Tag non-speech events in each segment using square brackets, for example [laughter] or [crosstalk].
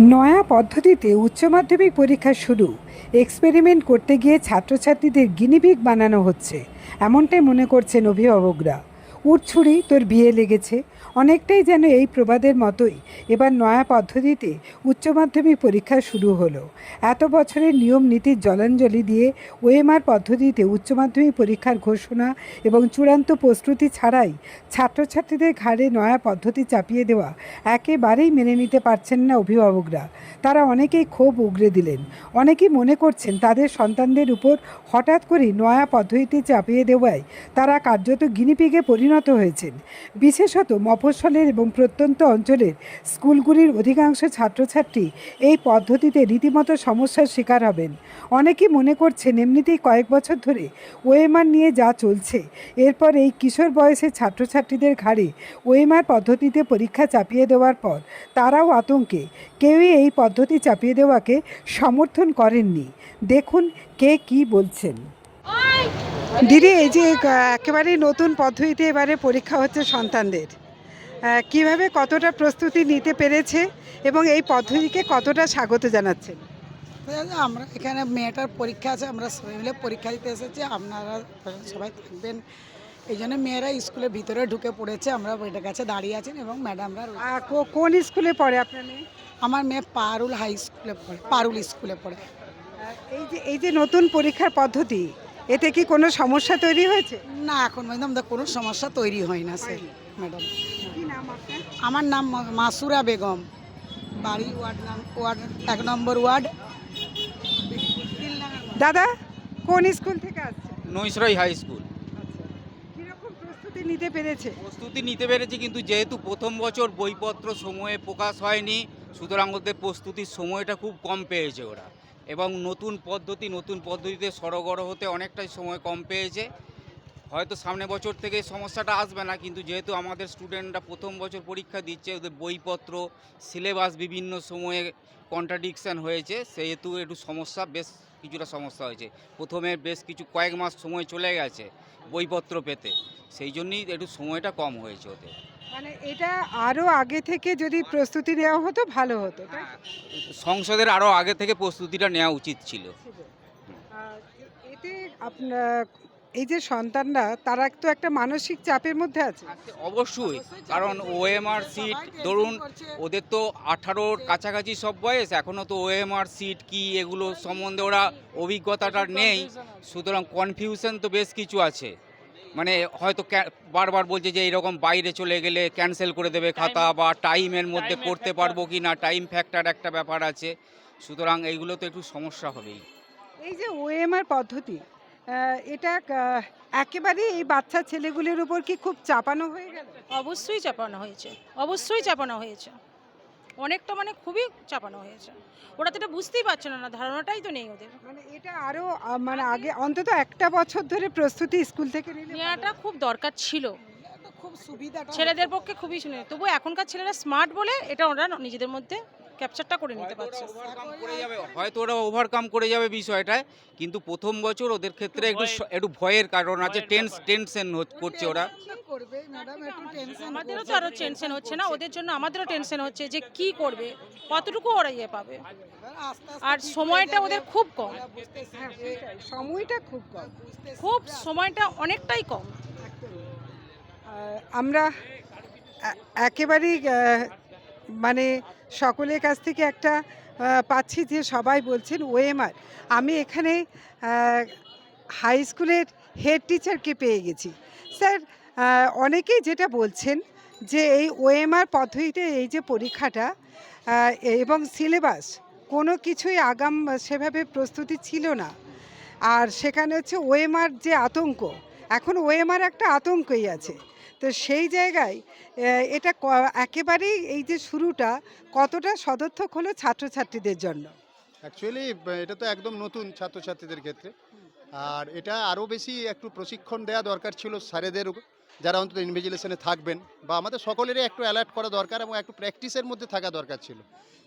নয়া পদ্ধতিতে উচ্চ মাধ্যমিক পরীক্ষা শুরু। এক্সপেরিমেন্ট করতে গিয়ে ছাত্রছাত্রীদের গিনিপিগ বানানো হচ্ছে, এমনটাই মনে করছেন অভিভাবকরা। উঠছুড়ি তোর বিয়ে লেগেছে। অনেকটাই যেন এই প্রবাদের মতোই এবার নয়া পদ্ধতিতে উচ্চ মাধ্যমিক পরীক্ষা শুরু হলো। এত বছরের নিয়ম নীতির জলাঞ্জলি দিয়ে ওএমআর পদ্ধতিতে উচ্চ মাধ্যমিক পরীক্ষার ঘোষণা এবং চূড়ান্ত প্রস্তুতি ছাড়াই ছাত্রছাত্রীদের ঘাড়ে নয়া পদ্ধতি চাপিয়ে দেওয়া একেবারেই মেনে নিতে পারছেন না অভিভাবকরা। তারা অনেকেই ক্ষোভ উগরে দিলেন। অনেকেই মনে করছেন তাদের সন্তানদের উপর হঠাৎ করে নয়া পদ্ধতিতে চাপিয়ে দেওয়ায় তারা কার্যত গিনিপিগে পরিণত হয়েছেন। বিশেষত মফস্বলের এবং প্রত্যন্ত অঞ্চলের স্কুলগুলির অধিকাংশ ছাত্রছাত্রী এই পদ্ধতিতে রীতিমতো সমস্যার শিকার হবেন। অনেকেই মনে করছেন এমনিতেই কয়েক বছর ধরে ওএমআর নিয়ে যা চলছে, এরপর এই কিশোর বয়সের ছাত্রছাত্রীদের ঘাড়ে ওএমআর পদ্ধতিতে পরীক্ষা চাপিয়ে দেওয়ার পর তারাও আতঙ্কে। কেউই এই পদ্ধতি চাপিয়ে দেওয়াকে সমর্থন করেননি। দেখুন কে কি বলছেন। দিদি, এই যে একেবারেই নতুন পদ্ধতিতে এবারে পরীক্ষা হচ্ছে সন্তানদের। কীভাবে কতটা প্রস্তুতি নিতে পেরেছে এবং এই পদ্ধতিকে কতটা স্বাগত জানাচ্ছেন? আমরা এখানে মেয়েটার পরীক্ষা আছে আমরা সবাই মিলে পরীক্ষা দিতে এসেছি আপনারা সবাই থাকবেন। এই জন্য মেয়েরা স্কুলের ভিতরে ঢুকে পড়েছে আমরা ওইটার কাছে দাঁড়িয়ে আছেন এবং ম্যাডামরা কোন স্কুলে পড়ে আপনার মেয়ে? আমার মেয়ে পারুল হাই স্কুলে পড়ে পারুল স্কুলে পড়ে। এই যে এই যে নতুন পরীক্ষার পদ্ধতি এতে কি কোনো সমস্যা তৈরি হয়েছে? না এখন পর্যন্ত আমাদের কোনো সমস্যা তৈরি হয় না স্যার ম্যাডাম। আমার নাম মা- মাসুরা বেগম। বাড়ি ওয়ার্ড নাম ওয়ার্ড এক নম্বর ওয়ার্ড। দাদা কোন স্কুল থেকে আসছে নৈশরাই হাই স্কুল। আচ্ছা। কীরকম প্রস্তুতি নিতে পেরেছে? প্রস্তুতি নিতে পেরেছি কিন্তু যেহেতু প্রথম বছর বইপত্র সময়ে প্রকাশ হয়নি সুতরাং ওদের প্রস্তুতির সময়টা খুব কম পেয়েছে ওরা। এবং নতুন পদ্ধতি নতুন পদ্ধতিতে সরগড় হতে অনেকটাই সময় কম পেয়েছে। হয়তো সামনে বছর থেকে সমস্যাটা আসবে না কিন্তু যেহেতু আমাদের স্টুডেন্টরা প্রথম বছর পরীক্ষা দিচ্ছে ওদের বইপত্র সিলেবাস বিভিন্ন সময়ে কন্ট্রাডিকশান হয়েছে সেহেতু একটু সমস্যা বেশ কিছুটা সমস্যা হয়েছে। প্রথমে বেশ কিছু কয়েক মাস সময় চলে গেছে বইপত্র পেতে সেই জন্যই একটু সময়টা কম হয়েছে ওদের। মানে এটা আরও আগে থেকে যদি প্রস্তুতি নেওয়া হতো ভালো হতো সংসদের আরও আগে থেকে প্রস্তুতিটা নেওয়া উচিত ছিল। এতে আপনার এই যে সন্তানরা তারা তো একটা মানসিক চাপের মধ্যে আছে। অবশ্যই। কারণ ওএমআর সিট ধরুন ওদের তো আঠারোর কাছাকাছি সব বয়স এখনও তো ওএমআর সিট কি এগুলো সম্বন্ধে ওরা অভিজ্ঞতাটা নেই। সুতরাং কনফিউশন তো বেশ কিছু আছে। মানে হয়তো বারবার বলছে যে এরকম বাইরে চলে গেলে ক্যান্সেল করে দেবে খাতা বা টাইমের মধ্যে করতে পারব কি না টাইম ফ্যাক্টর একটা ব্যাপার আছে। সুতরাং এইগুলো তো একটু সমস্যা হবেই। এই যে ওএমআর পদ্ধতি এটা একেবারে এই বাচ্চা ছেলেগুলির উপর কি খুব চাপানো হয়ে গেল? অবশ্যই চাপানো হয়েছে অবশ্যই চাপানো হয়েছে। অনেকটা মানে খুবই চাপানো হয়েছে। ওরা তো এটা বুঝতেই পারছে না না ধারণাটাই তো নেই ওদের। মানে এটা আরও মানে আগে অন্তত একটা বছর ধরে প্রস্তুতি স্কুল থেকে নেওয়াটা খুব দরকার ছিল। খুব সুবিধা ছেলেদের পক্ষে খুবই শুনে তবু এখনকার ছেলেরা স্মার্ট বলে এটা ওরা নিজেদের মধ্যে ক্যাপচারটা করে নিতে পারছে ওভারকাম করে যাবে হয়তো ওরা ওভারকাম করে যাবে বিষয়টায় কিন্তু প্রথম বছর ওদের ক্ষেত্রে একটু একটু ভয়ের কারণ আছে টেন্স টেনশন করছে ওরা আমাদেরও তো আরও টেনশন হচ্ছে না ওদের জন্য আমাদেরও টেনশন হচ্ছে যে কি করবে কতটুকু ওরা ইয়ে পাবে। আর সময়টা ওদের খুব কম। সময়টা খুব কম। খুব সময়টা অনেকটাই কম। আমরা একেবারেই মানে সকলের কাছ থেকে একটা পাচ্ছি যে সবাই বলছেন ওএমআর। আমি এখানে হাই স্কুলের হেড টিচারকে পেয়ে গেছি। স্যার অনেকেই যেটা বলছেন যে এই ওএমআর পদ্ধতিতে এই যে পরীক্ষাটা এবং সিলেবাস, কোনো কিছুই আগাম, সেভাবে প্রস্তুতি ছিল না। আর সেখানে হচ্ছে ওএমআর যে আতঙ্ক, এখন ওএমআর একটা আতঙ্কই আছে। তো সেই জায়গায় এটা একেবারেই এই যে শুরুটা কতটা সদর্থক হলো ছাত্রছাত্রীদের জন্য? অ্যাকচুয়ালি এটা তো একদম নতুন ছাত্রছাত্রীদের ক্ষেত্রে। আর এটা আরও বেশি একটু প্রশিক্ষণ দেওয়া দরকার ছিল স্যারেদের যারা অন্তত ইনভিজিলেশনে থাকবেন বা আমাদের সকলেরই একটু অ্যালার্ট করা দরকার এবং একটু প্র্যাকটিসের মধ্যে থাকা দরকার ছিল।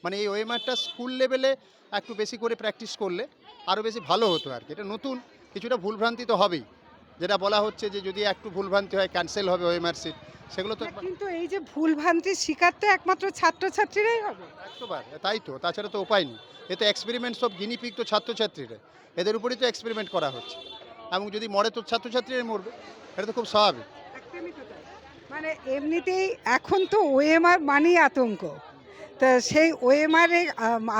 মানে এই ওয়েমারটা স্কুল লেভেলে একটু বেশি করে প্র্যাকটিস করলে আরও বেশি ভালো হতো আর কি। এটা নতুন, কিছুটা ভুলভ্রান্তি তো হবেই। যেটা বলা হচ্ছে যে যদি একটু ভুলভ্রান্তি হয় ক্যান্সেল হবে ওএমআর সিট সেগুলো তো কিন্তু এই যে ভুলভ্রান্তির শিকার তো একমাত্র ছাত্রছাত্রীরাই হবে। একশোবার তাই তো? তাছাড়া তো উপায় নেই। এ তো এক্সপেরিমেন্ট সব গিনিপিক তো ছাত্রছাত্রীরা। এদের উপরেই তো এক্সপেরিমেন্ট করা হচ্ছে। এবং যদি মরে তো ছাত্রছাত্রীরাই মরবে। এটা তো খুব স্বাভাবিক। মানে এমনিতেই এখন তো ওএমআর মানেই আতঙ্ক। তা সেই ওএমআর এর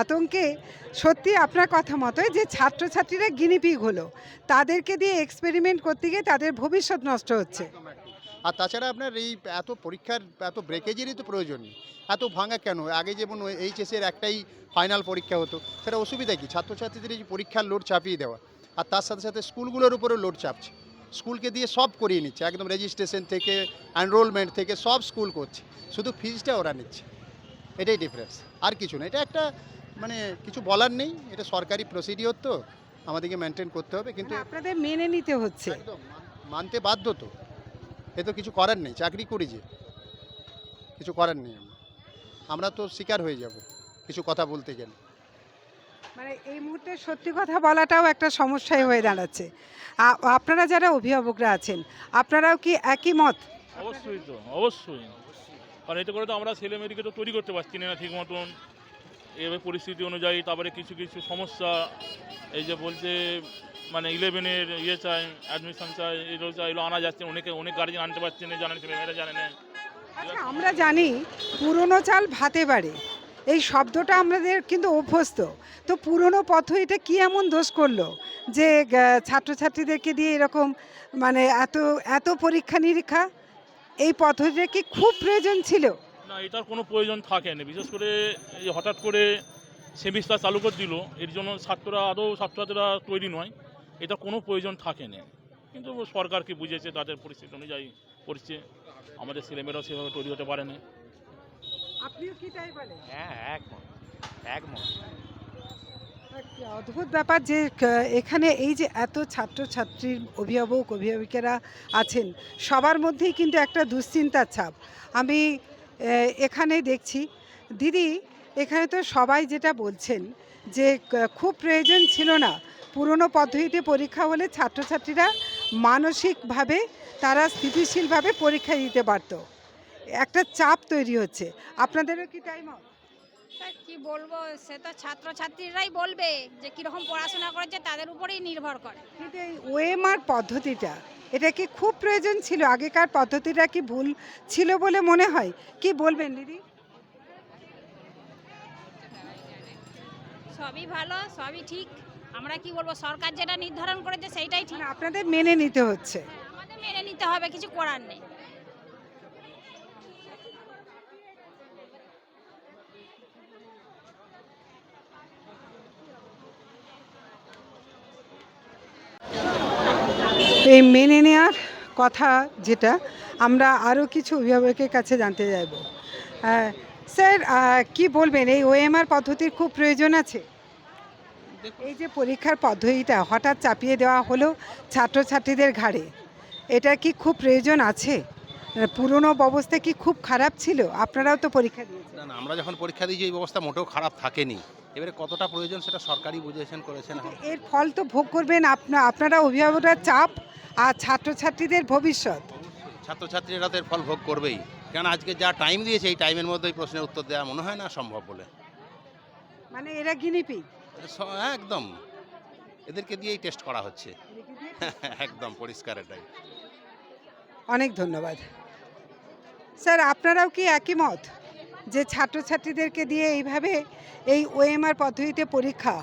আতঙ্কে সত্যি আপনার কথা মতোই যে ছাত্রছাত্রীরা গিনিপিগ হলো। তাদেরকে দিয়ে এক্সপেরিমেন্ট করতে গিয়ে তাদের ভবিষ্যৎ নষ্ট হচ্ছে। আর তাছাড়া আপনার এই এত পরীক্ষার, এত ব্রেকেজেরই তো প্রয়োজন। নেই এত ভাঙা কেন? আগে যেমন এইচএসের একটাই ফাইনাল পরীক্ষা হতো, সেটা অসুবিধা কি? ছাত্রছাত্রীদের এই পরীক্ষার লোড চাপিয়ে দেওয়া। আর তার সাথে সাথে স্কুলগুলোর উপরেও লোড চাপছে। স্কুলকে দিয়ে সব করিয়ে নিচ্ছে, একদম রেজিস্ট্রেশন থেকে এনরোলমেন্ট থেকে সব স্কুল করছে। শুধু ফিজটা ওরা নিচ্ছে। এটাই ডিফারেন্স আর কিছু না এটা একটা মানে কিছু বলার নেই এটা সরকারি প্রসিডিওর তো আমাদেরকে মেনটেন করতে হবে কিন্তু আপনাদের মেনে নিতে হচ্ছে। একদম মানতে বাধ্য তো। এ তো কিছু করার নেই চাকরি করি যে। কিছু করার নেই আমরা। আমরা তো শিকার হয়ে যাব কিছু কথা বলতে গেলে। মানে এই মুহূর্তে সত্যি কথা বলাটাও একটা সমস্যাই হয়ে দাঁড়াচ্ছে। আপনারা যারা অভিভাবকরা আছেন আপনারাও কি একই মত? অবশ্যই তো অবশ্যই। কারণ এতে করে তো আমরা ছেলে মেয়েদেরকে তো তৈরি করতে পারছি না ঠিক মতন। এভাবে পরিস্থিতি অনুযায়ী, তারপরে কিছু কিছু সমস্যা, এই যে বলছে মানে ইলেভেনের ইয়ে চাই অ্যাডমিশন চাই এগুলো চাই, এগুলো আনা যাচ্ছে অনেকে, অনেক গার্জেন আনতে পারছে না, জানেন, ছেলে মেয়েরা জানে না। আচ্ছা আমরা জানি পুরনো চাল ভাতে বাড়ে। এই শব্দটা আমাদের কিন্তু অভ্যস্ত। তো পুরনো পদ্ধতিটা কী এমন দোষ করল যে ছাত্রছাত্রীদেরকে দিয়ে এরকম মানে এত এত পরীক্ষা নিরীক্ষা এই পদ্ধতিটা কি খুব প্রয়োজন ছিল? না এটার কোনো প্রয়োজন থাকে না বিশেষ করে এই হঠাৎ করে সেমিস্টার চালু করে দিল এর জন্য ছাত্ররা আদৌ ছাত্রছাত্রীরা তৈরি নয় এটা কোনো প্রয়োজন থাকে না কিন্তু সরকারকে বুঝেছে তাদের পরিস্থিতি অনুযায়ী করছে। আমাদের ছেলেমেয়েরাও সেভাবে তৈরি হতে পারে না আপনিও কি তাই বলেন? হ্যাঁ একমত একমত। কি অদ্ভুত ব্যাপার যে এখানে এই যে এত ছাত্রছাত্রীর অভিভাবক, অভিভাবিকেরা আছেন, সবার মধ্যেই কিন্তু একটা দুশ্চিন্তার ছাপ। আমি এখানে দেখছি, দিদি, এখানে তো সবাই যেটা বলছেন যে খুব প্রয়োজন ছিল না। পুরনো পদ্ধতিতে পরীক্ষা হলে ছাত্রছাত্রীরা মানসিকভাবে, তারা স্থিতিশীলভাবে পরীক্ষা দিতে পারতো। একটা চাপ তৈরি হচ্ছে। আপনাদেরও কি তাই মত? তা কি বলব সে তো ছাত্রছাত্রীরাই বলবে যে কীরকম পড়াশোনা করেছে তাদের উপরেই নির্ভর করে। কিন্তু এই ওএমআর পদ্ধতিটা এটা কি খুব প্রয়োজন ছিল? আগেকার পদ্ধতিটা কি ভুল ছিল বলে মনে হয়? কি বলবেন দিদি? সবই ভালো সবই ঠিক। আমরা কি বলব সরকার যেটা নির্ধারণ করেছে সেইটাই ঠিক। মানে আপনাদের মেনে নিতে হচ্ছে। আমাদের মেনে নিতে হবে কিছু করার নেই। এই মেনে নেওয়ার কথা যেটা আমরা আরও কিছু অভিভাবকের কাছে জানতে যাব স্যার কি বলবেন? এই ওএমআর পদ্ধতির খুব প্রয়োজন আছে। এই যে পরীক্ষার পদ্ধতিটা হঠাৎ চাপিয়ে দেওয়া হলো ছাত্রছাত্রীদের ঘাড়ে এটা কি খুব প্রয়োজন আছে? পুরনো অবস্থা কি খুব খারাপ ছিল? আপনারাও তো পরীক্ষা দিয়েছেন। না না আমরা যখন পরীক্ষা দিয়েছি এই ব্যবস্থা মোটেও খারাপ থাকেনি। এবারে কতটা প্রয়োজন সেটা সরকারই বুঝেছেন করেছেন এর ফল তো ভোগ করবেন আপনা আপনারা অভিভাবকরা চাপ আর ছাত্রছাত্রীদের ভবিষ্যৎ। ছাত্রছাত্রীরা তো এর ফল ভোগ করবেই। কারণ আজকে যা টাইম দিয়েছে এই টাইমের মধ্যে এই প্রশ্নের উত্তর দেওয়া মনে হয় না সম্ভব বলে। মানে এরা গিনিপি হ্যাঁ একদম। এদেরকে দিয়েই টেস্ট করা হচ্ছে। [laughs] একদম পরিষ্কার এটাই। অনেক ধন্যবাদ। স্যার, আপনারাও কি একই মত যে ছাত্রছাত্রীদেরকে দিয়ে এইভাবে এই ওএমআর পদ্ধতিতে পরীক্ষা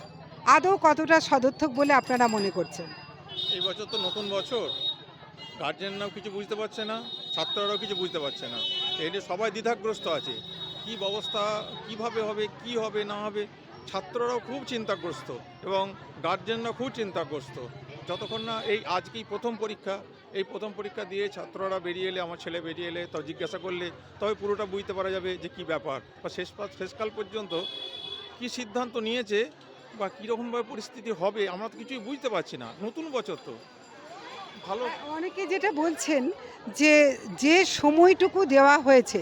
আদৌ কতটা সদর্থক বলে আপনারা মনে করছেন? এই বছর তো নতুন বছর। গার্জেনরাও কিছু বুঝতে পারছে না, ছাত্ররাও কিছু বুঝতে পারছে না। নিয়ে সবাই দ্বিধাগ্রস্ত আছে। কি ব্যবস্থা, কীভাবে হবে, কি হবে, না হবে, ছাত্ররাও খুব চিন্তাগ্রস্ত এবং গার্জেনরা খুব চিন্তাগ্রস্ত। যতক্ষণ না এই আজকেই প্রথম পরীক্ষা, এই প্রথম পরীক্ষা দিয়ে ছাত্ররা বেরিয়ে এলে, আমার ছেলে বেরিয়ে এলে তো জিজ্ঞাসা করলে, তবে পুরোটা বুঝতে পারা যাবে যে কি ব্যাপার। বা শেষ শেষকাল পর্যন্ত কি সিদ্ধান্ত নিয়েছে বা কীরকমভাবে পরিস্থিতি হবে, আমরা তো কিছুই বুঝতে পারছি না। নতুন বছর তো। ভালো। অনেকে যেটা বলছেন যে যে সময়টুকু দেওয়া হয়েছে,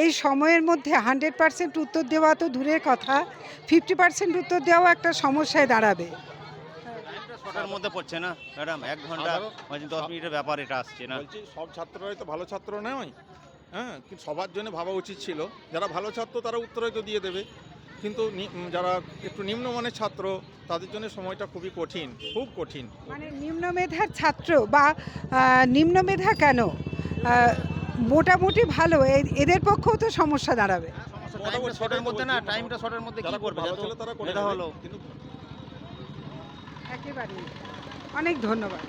এই সময়ের মধ্যে হান্ড্রেড পার্সেন্ট উত্তর দেওয়া তো দূরের কথা, ফিফটি পার্সেন্ট উত্তর দেওয়া একটা সমস্যায় দাঁড়াবে। শর্টের মধ্যে পড়ছে না? ম্যাডাম এক ঘণ্টা মানে দশ মিনিটের ব্যাপার এটা আসছে না? বলছি সব ছাত্ররাই তো ভালো ছাত্র নয়। হ্যাঁ কিন্তু সবার জন্য ভাবা উচিত ছিল। যারা ভালো ছাত্র তারা উত্তর হয়তো দিয়ে দেবে। কিন্তু যারা একটু নিম্নমানের ছাত্র তাদের জন্য সময়টা খুবই কঠিন খুব কঠিন। মানে নিম্নমেধার ছাত্র বা নিম্ন নিম্নমেধা কেন? মোটামুটি ভালো এ- এদের পক্ষেও তো সমস্যা দাঁড়াবে। টাইমটা শর্টের মধ্যে না? টাইমটা শর্টের মধ্যে কি করবে তারা মেধা হলো। কিন্তু একেবারেই। অনেক ধন্যবাদ।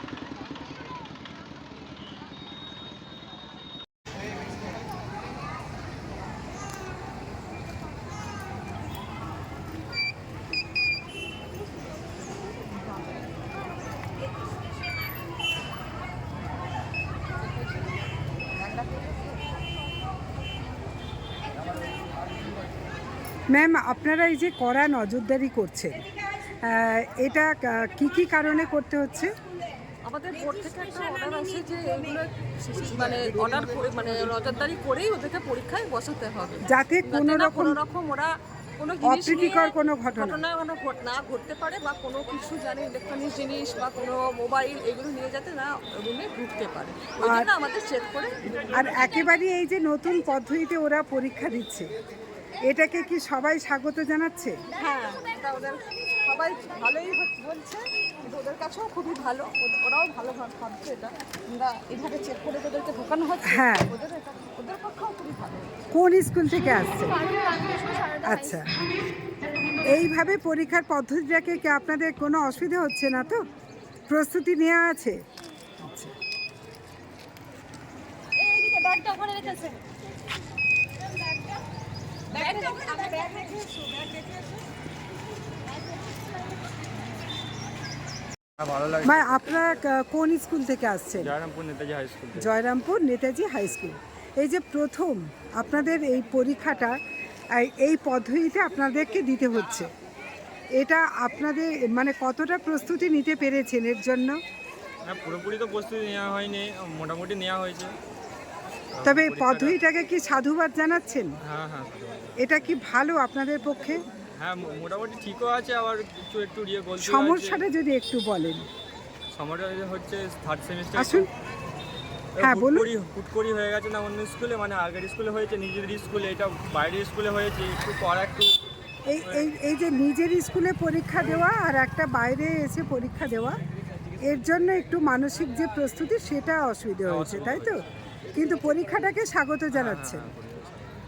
ম্যাম আপনারা এই যে কড়া নজরদারি করছেন এটা কি কি কারণে করতে হচ্ছে? আমাদের বোর্ড থেকে একটা অর্ডার আছে যে এগুলো মানে অর্ডার মানে নজরদারি করেই ওদেরকে পরীক্ষায় বসাতে হবে। যাতে কোনো রকম রকম ওরা কোনো অপ্রীতিকর কোনো ঘটনা। ঘটনা ঘট- না ঘটতে পারে বা কোনো কিছু জানি ইলেকট্রনিক জিনিস বা কোনো মোবাইল এগুলো নিয়ে যাতে না রুমে ঢুকতে পারে। জন্য আমাদের চেক করে আর একেবারেই এই যে নতুন পদ্ধতিতে ওরা পরীক্ষা দিচ্ছে এটাকে কি সবাই স্বাগত জানাচ্ছে? হ্যাঁ ওদের সবাই ভালোই বলছে কিন্তু ওদের কাছেও খুবই ভালো। ওরাও ভালো ভাবছে এটা। আমরা এইভাবে চেক করে ওদেরকে ঢোকানো হচ্ছে হ্যাঁ। ওদের ওদের পক্ষেও খুবই ভালো। কোন স্কুল থেকে আসছে? আচ্ছা। এইভাবে পরীক্ষার পদ্ধতিটাকে কি আপনাদের কোনো অসুবিধা হচ্ছে না তো? প্রস্তুতি নেওয়া আছে? আচ্ছা। মা আপনারা কোন স্কুল থেকে আসছেন? Jayrampur Netaji high school Jayrampur Netaji high school. এই যে প্রথম আপনাদের এই পরীক্ষাটা এই- এই পদ্ধতিতে আপনাদেরকে দিতে হচ্ছে। এটা আপনাদের মানে কতটা প্রস্তুতি নিতে পেরেছেন এর জন্য? হ্যাঁ পুরোপুরি তো প্রস্তুতি নেওয়া হয়নি মোটামুটি নেওয়া হয়েছে। তবে পদ্ধতিটাকে কি সাধুবাদ জানাচ্ছেন? হ্যাঁ হ্যাঁ এটা কি ভালো আপনাদের পক্ষে? হ্যাঁ মোটামুটি ঠিকও আছে আবার কিছু একটু ইয়ে বলতে সমস্যাটা যদি একটু বলেন। সমস্যাটা হচ্ছে থার্ড সেমিস্টার আসুন। হ্যাঁ, বলুন। হুট করি হয়ে গেছে না অন্য স্কুলে মানে আগের স্কুলে হয়েছে নিজেদের স্কুলে এটা বাইরের স্কুলে হয়েছে একটু পড়া একটু এই এই এই যে নিজের স্কুলে পরীক্ষা দেওয়া আর একটা বাইরে এসে পরীক্ষা দেওয়া এর জন্য একটু মানসিক যে প্রস্তুতি সেটা অসুবিধা হয়েছে তাই তো? কিন্তু পরীক্ষাটাকে স্বাগত জানাচ্ছে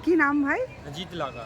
কি নাম ভাই? জিত লাগা